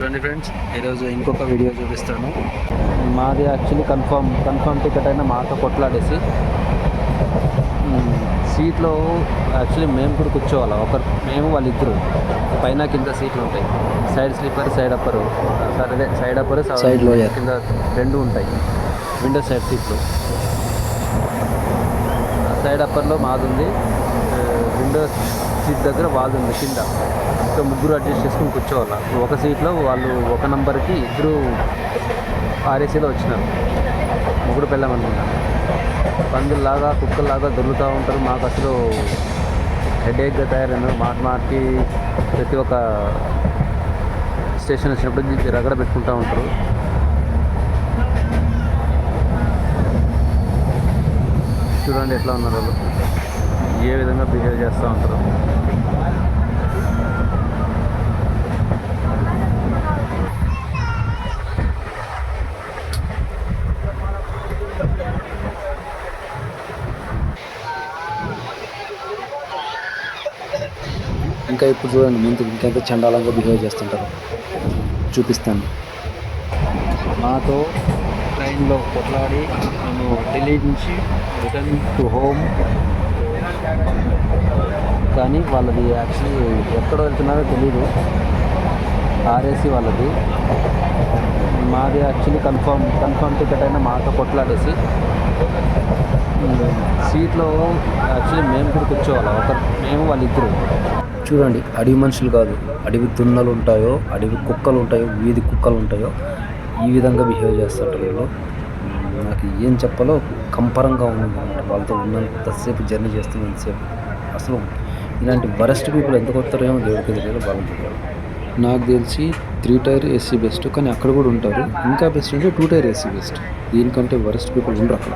చూడండి ఫ్రెండ్స్ ఈరోజు ఇంకొక వీడియో చూపిస్తాను. మాది యాక్చువల్లీ కన్ఫర్మ్ కన్ఫర్మ్ టికెట్ అయినా మాతో కొట్లాడేసి సీట్లో యాక్చువల్లీ మేము కూడా కూర్చోవాలి? ఒకరు మేము వాళ్ళిద్దరు. పైన కింద సీట్లు ఉంటాయి. సైడ్ స్లీపర్ సైడ్ అప్పరు సరే సైడ్ అప్పర్ lower. కింద రెండు ఉంటాయి. విండో సైడ్ సీట్లు సైడ్ అప్పర్లో మాది ఉంది విండో సీట్ దగ్గర వాళ్ళు ఉంది కింద ఇంకా ముగ్గురు అడ్జస్ట్ చేసుకుని కూర్చోవాలి. ఒక సీట్లో వాళ్ళు ఒక నంబర్కి ఇద్దరు ఆర్ఏసీలో వచ్చినారు. ముగ్గురు పెళ్ళమనుకున్నాను పందుల్లాగా కుక్కల్లాగా దొరుకుతూ ఉంటారు. మాకు అసలు హెడేక్గా తయారైనారు మాట మాటి ప్రతి ఒక్క స్టేషన్ వచ్చినప్పుడు రగడ పెట్టుకుంటూ ఉంటారు. చూడండి ఎట్లా ఉన్నారు వాళ్ళు. ఏ విధంగా బిహేవ్ చేస్తూ ఉంటారు. ఇంకా ఇప్పుడు చూడండి ముందు ఇంకెంత చండాలంగా బిహేవ్ చేస్తుంటారు. చూపిస్తాను. మాతో ట్రైన్లో కొట్లాడి నేను ఢిల్లీ నుంచి రిటర్న్ టు హోమ్. కానీ వాళ్ళది యాక్చువల్లీ ఎక్కడ వెళ్తున్నారో తెలీదు. ఆర్ఏసీ వాళ్ళది. మాది యాక్చువల్లీ కన్ఫర్మ్ కన్ఫర్మ్ టికెట్ అయినా మాతో కొట్లాడేసి సీట్లో యాక్చువల్లీ మేము కూడా కూర్చోవాలి. ఒకరు మేము వాళ్ళిద్దరు. చూడండి అడవి మనుషులు కాదు. అడవి దున్నలు ఉంటాయో అడవి కుక్కలు ఉంటాయో వీధి కుక్కలు ఉంటాయో ఈ విధంగా బిహేవ్ చేస్తారు వీళ్ళు. నాకు ఏం చెప్పాలో కంపరంగా ఉంది వాళ్ళతో ఉన్నంతసేపు జర్నీ చేస్తున్నంతసేపు. అసలు ఇలాంటి వరస్ట్ పీపుల్ ఎంత కొత్తారేమో దేవుడికి తెలియదు బాగుంటుంది నాకు తెలిసి త్రీ టైర్ ఏసీ బెస్ట్ కానీ అక్కడ కూడా ఉంటారు. ఇంకా బెస్ట్ అంటే టూ టైర్ ఏసీ బెస్ట్. దీనికంటే వరస్ట్ పీపుల్ ఉండరు అక్కడ.